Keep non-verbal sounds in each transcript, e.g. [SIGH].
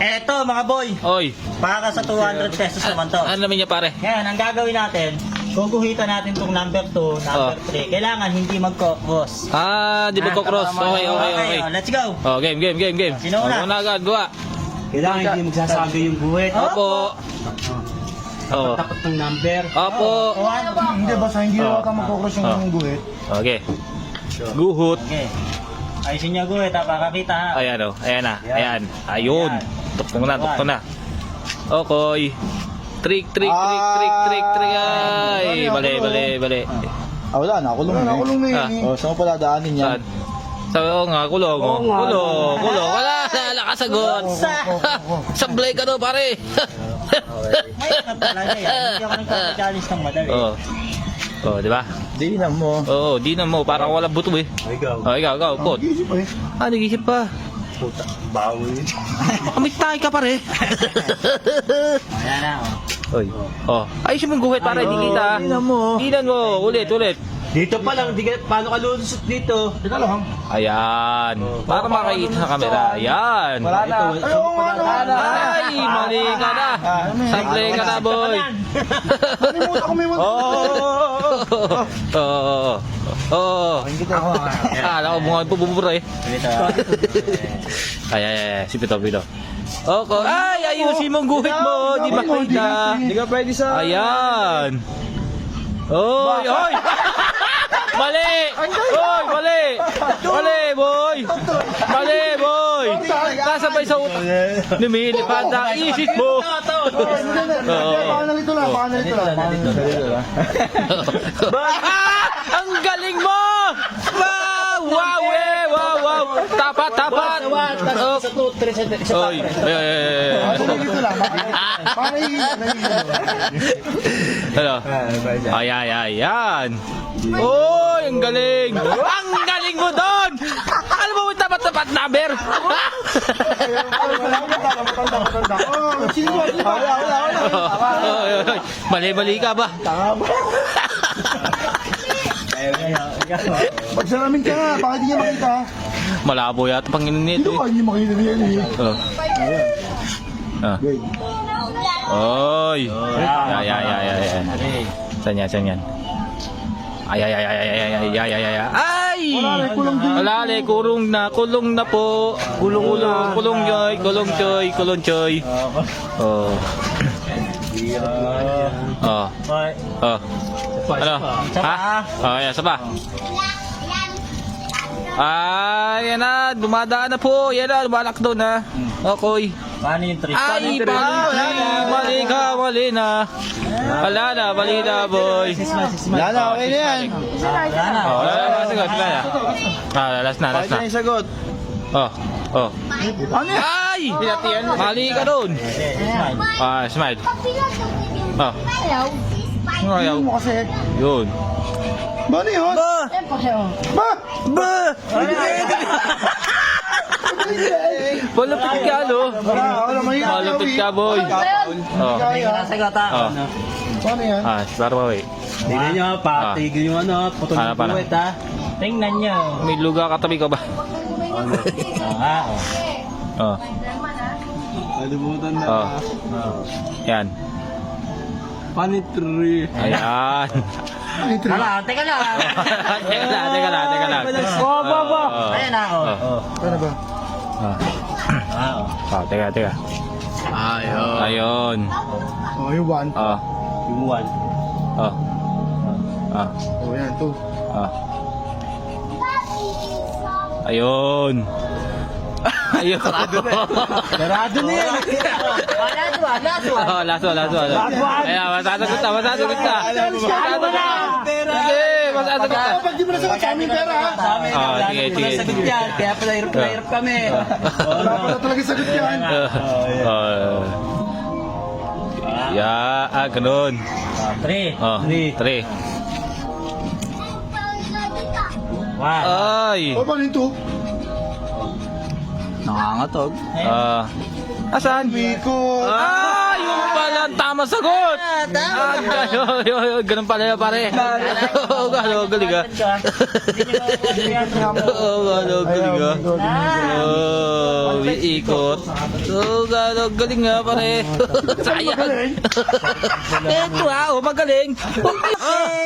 Eto mga boy, Oy. para sa 200 pesos naman to. Ano naman niya pare? Ngayon, ang gagawin natin, guguhitan natin tong number 2, number Oh. 3. Kailangan hindi magko-cross. Ah, di ba ko cross? Okay, okay, okay. oh, let's go. Oh, game, game, game, game. Sino una? Oh, una agad, gawa. Kailangan hindi magsasabi yung buwet. Opo. Oh. Tapat ng number. Opo. One, Hindi, basta hindi Oh. oh. ka magkukros yung Oh. guhit. Okay. Guhut. Okay. Ayusin niyo guhit ha, para kita ha. Ayan oh. Ayan na. Ayan. Ayun. Tukpong na, tukpong na. Okay. Trick, trick, trick, trick, trick, trick. Ay, mali, mali, mali. Ah, wala, nakulong na. Nakulong na Ah. yun. Oh, saan ko pala daanin yan? Saan? Sabi ko nga, kulong mo. Oo nga. Kulong, kulong. Wala, wala kasagot. [LAUGHS] Sablay ka daw, pare. [LAUGHS] May ka talaga yan. Hindi ako nagpapachallenge ng madali. oh. Oh, di ba? Di na mo. Oo, di na mo. Parang wala buto eh. Ikaw. Oh, ikaw, ikaw, pot. Isip eh. Ah, nag-isip pa. Puta. Bawi. [LAUGHS] Kamit tayo ka, pare. Ayan na oh. Oy. Oh. Ayusin mong guhit para hindi kita. Di na mo. Tingnan mo. Ulit, ulit. Dito pa lang, di ka, paano ka lulusot dito? Teka lang. Ayan. Para makakita sa camera. Ayan. Wala na. Ito, Ay, oo nga, no. Ay, mali ka na. Sablay ka na, boy. Nalimutan ko may [LAUGHS] mga. Oo. Oo. Oo. Oo. Ako, [LAUGHS] Akala ko bunga po bubura eh. Ah. [LAUGHS] Ay, ay, ay. Si Pito, Pito. Okay. Ay, ayusin mong guhit mo. Di ba kita? Hindi ka pwede sa... Ayan. Oy, [LAUGHS] oy! Mali! Oy, mali! Mali, boy! Mali, boy! Kasabay sa utak. Lumilipad ang isip mo. Paano nito lang? Paano nito lang? Paano nito lang? ah! Ang galing mo! Wow! Wow! Eh! Wow! Wow! Tapat! Tapat! Sa 2, 3, sa sa Oy! Ay, ay, ay, ay. Paano nito lang? Paano nito Ano? Ay, ay, ay, yan. Oy, ang galing. Ang galing mo doon. Alam mo, tapat-tapat number. Oh, sino ba? Wala, wala, wala. Mali-mali ka ba? Pagsalamin ka nga, bakit hindi niya makita? Malabo yata Panginoon Hindi nito. ba hindi makita niya eh? Oh. Ah. Oy. Ay, ay, ay, ay, ay. Saan yan, saan yan? Ay, ay, ay, ay, ay, ay, ay, ay, ay, ay, ay. Wala na, kurong na, kulong na po. Kulong, kulong, kulong choy, kulong choy, kulong choy. Oh. Oh. Oh. Ano? Ha? Oh, yan, isa pa. Ay, yan na, dumadaan na po. Yan na, lumalak doon na. Okay. Paano yung trick? Ay, mali, mali ka, mali na. Wala na, mali na, boy. Wala na, okay na yan. Wala na. Wala na, sagot, wala na. Ah, last na, last na. yung sagot? Oh, oh. Ano yan? Ay! Mali ka doon. Ah, smile. Oh, Hindi ayaw. mo kasi. Yun. Ba ano yun? Ba? Ba? Ba! [LAUGHS] Malapit ka, no? Wala, wala, mahirap Malapit ka, boy. Oh. Nasagot ha. Oh. Paano yan? Ah, para pa, wait. Tingnan nyo, patigil yung ano, putol Para, ng para. buwet ha. Tingnan nyo. May lugar katabi ka ba? Oo nga, oh. Oh. Kalimutan na. Oh. Yan. Panitri. Ayan. Wala, [LAUGHS] teka lang. teka lang, teka lang, teka lang. Ba, ba, ba. Oh. Ayan na, oh. Oh. Ano ba? Oh. Ah, oh. Oh, teka, teka. Ayun. Ayun. Oh, yung one. Oh. Yung one. Oh. Oh. Oh, yan, two. Oh. Ayun. [LAUGHS] Ayun. Sarado na yan. Wala, wala, wala. Oh, last one, last one. Ayan, masasagot na, masasagot na. Masasagot na. Sige, masasagot na. Oh, pag di mo nasagot sa amin pera ha? Sa amin, Ah, wala sige, na- sige, walang sagot sige. yan. Kaya pala hirap na hirap kami. Wala pala talaga sagot yan. Uh, ya, ah, ganun. Ah, Three. Oh, three. One. Ay. Oh, paano yung two? Nangangatog. Ah. Asan? Miko. Ah, ang tama sagot! Ah, tama. Ah, yo, yo, yo, ganun pala yun, pare. Oo, gano, [LAUGHS] galing ah. Oo, gano, galing ah. Oh, iikot. Oo, gano, galing nga, pare. [LAUGHS] Sayang. [LAUGHS] Ito ah, oh, magaling. Okay.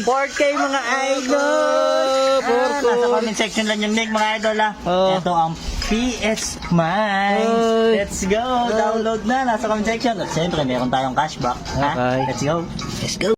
4K mga idol! Oh, Ah, nasa 4K. comment section lang yung link mga idol ah. Oh. Ito ang PS Mines. Ay. Let's go! Download na, nasa comment section. At syempre, meron tayong cashback. Ha? Okay. Let's go! Let's go!